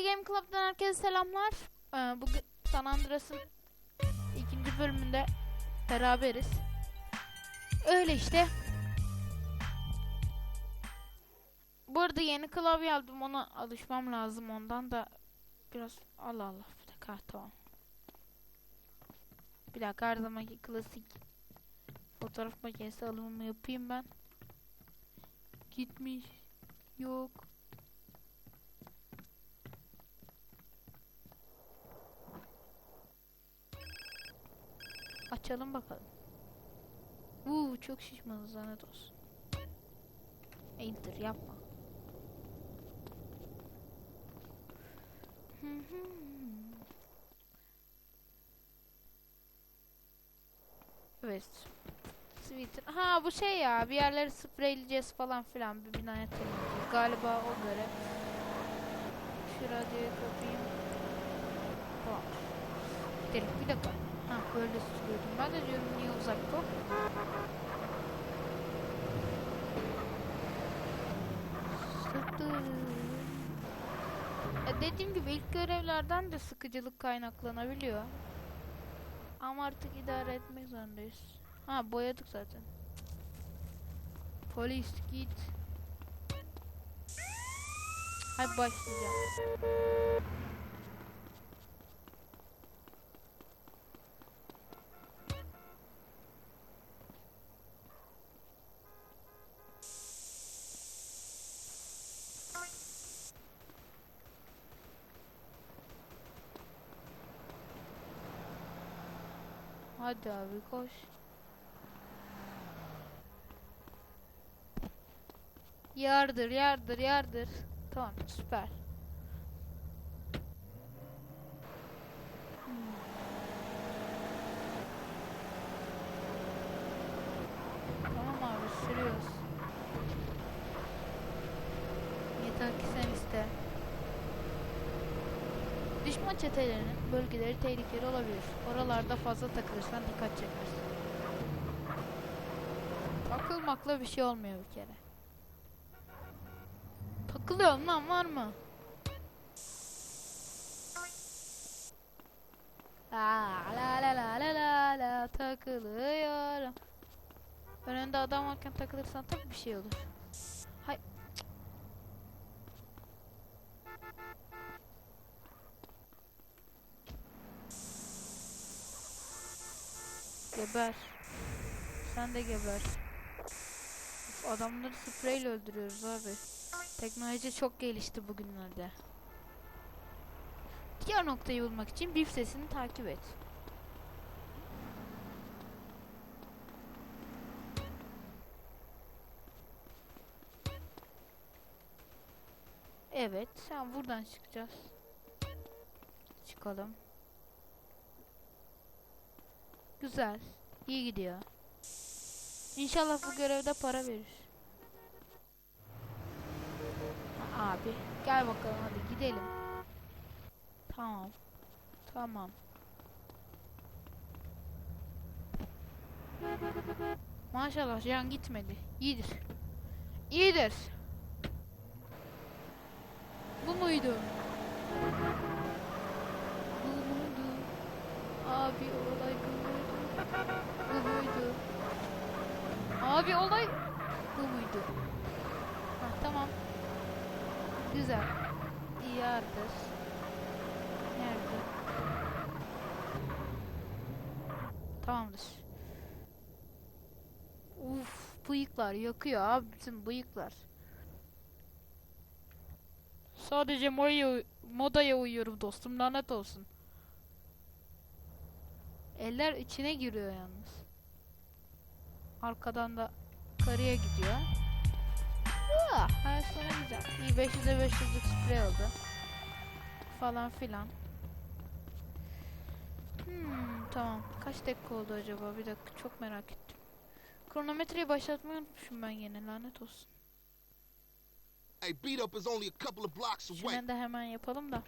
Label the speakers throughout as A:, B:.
A: Game Club'dan herkese selamlar. Ee, bugün San Andreas'ın ikinci bölümünde beraberiz. Öyle işte. Bu arada yeni klavye aldım ona alışmam lazım ondan da biraz Allah Allah bir dakika tamam. Bir dakika her zamanki klasik fotoğraf makinesi alımımı yapayım ben. Gitmiş. Yok. Açalım bakalım. Uuu çok şişmanız lanet. Enter yapma. Evet. Sweet. Ha bu şey ya bir yerleri spreyleyeceğiz falan filan bir binaya temizleyeceğiz. Galiba o göre. Şu radyoyu kapayım. Tamam. Gidelim bir dakika. Ha böyle sürüyordum. Ben de diyorum niye uzak bu? Sıktı. E dediğim gibi ilk görevlerden de sıkıcılık kaynaklanabiliyor. Ama artık idare etmek zorundayız. Ha boyadık zaten. Polis git. Hadi başlayacağım. Hadi abi koş. Yardır, yardır, yardır. Tamam, süper. Tamam sürüyoruz. Yeter ki sen iste. Düşman çetelerinin bölgeleri tehlikeli olabilir. Oralarda fazla takılırsan dikkat çekersin. Takılmakla bir şey olmuyor bir kere. Takılıyorum lan var mı? La la la la la la la takılıyorum. Önünde adam varken takılırsan tabii bir şey olur. Geber. Sen de geber. Uf, adamları spreyle öldürüyoruz abi. Teknoloji çok gelişti bugünlerde. Diğer noktayı bulmak için bip sesini takip et. Evet, sen buradan çıkacağız. Çıkalım. Güzel. İyi gidiyor. İnşallah bu görevde para verir. Ha, Abi gel bakalım hadi gidelim. Tamam. Tamam. Maşallah can gitmedi. İyidir. İyidir. Bu muydu? Bu muydu? Abi olay bu? Bu muydu? Abi olay bu muydu? Ha, tamam. Güzel. İyi yardır. Nerede? Tamamdır. Uf, bıyıklar yakıyor abi bütün bıyıklar. Sadece modaya, modaya uyuyorum dostum lanet olsun. Eller içine giriyor yalnız. Arkadan da karıya gidiyor. Ah, her sene güzel. İyi 500'e 500'lük sprey oldu. Falan filan. Hmm, tamam. Kaç dakika oldu acaba? Bir dakika çok merak ettim. Kronometreyi başlatmayı unutmuşum ben yine lanet olsun.
B: Hey, beat up is only a couple of blocks away.
A: Şimdi de hemen yapalım da.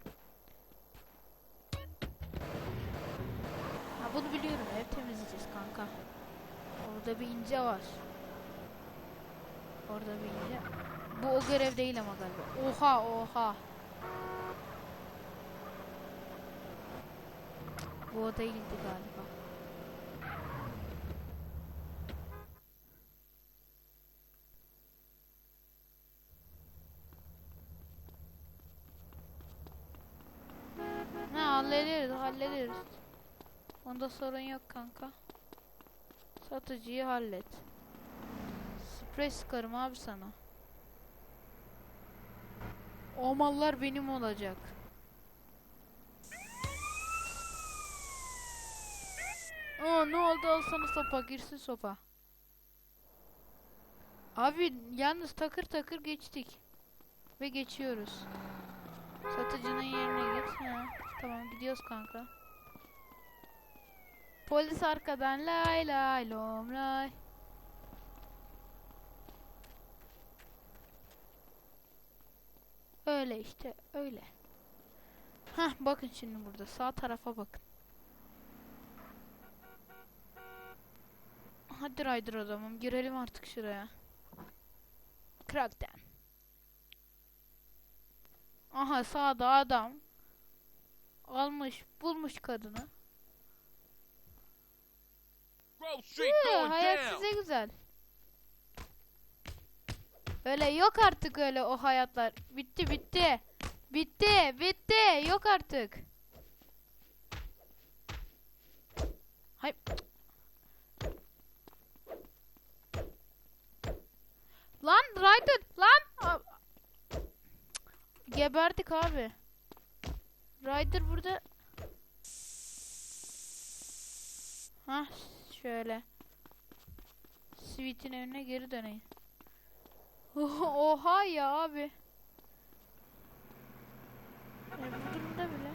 A: bunu biliyorum. Ev temizleyeceğiz kanka. Orada bir ince var. Orada bir ince. Bu o görev değil ama galiba. Oha oha. Bu o değildi galiba. hallederiz hallederiz. Onda sorun yok kanka. Satıcıyı hallet. Sprey sıkarım abi sana. O mallar benim olacak. Aa ne oldu al sana sopa girsin sopa. Abi yalnız takır takır geçtik. Ve geçiyoruz. Satıcının yerine git. Ha, tamam gidiyoruz kanka. Polis arkadan lay lay lom lay. Öyle işte öyle. Hah bakın şimdi burada sağ tarafa bakın. Hadi Ryder adamım girelim artık şuraya. Crackdown. Aha sağda adam. Almış bulmuş kadını.
C: Grove Street
A: Hı,
C: going
A: hayat
C: down.
A: size güzel. Öyle yok artık öyle o hayatlar. Bitti bitti. Bitti bitti. Yok artık. Hay. Lan Ryder lan. Geberdik abi. Ryder burada. Hah şöyle. Sweet'in önüne geri döneyim. Oha ya abi. E, bu bile.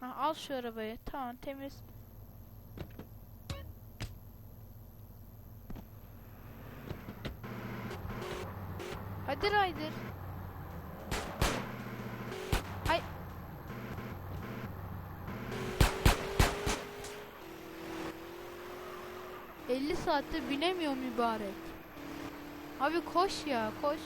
A: Ha, al şu arabayı. Tamam temiz. Hadi Ryder. Saatte binemiyor mübarek. Abi koş ya koş.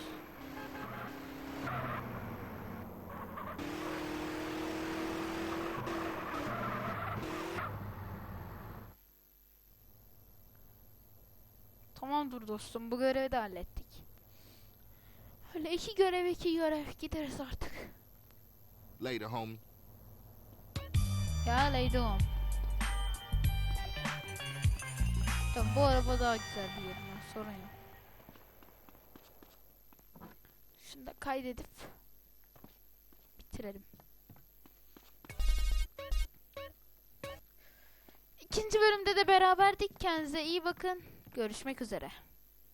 A: Tamamdır dostum bu görevi de hallettik. Öyle iki görev iki görev gideriz artık.
B: Later, homie.
A: Ya Leydom. Tamam bu araba daha güzel bir yerine sorun yok. Şunu da kaydedip bitirelim. İkinci bölümde de beraberdik. Kendinize iyi bakın. Görüşmek üzere.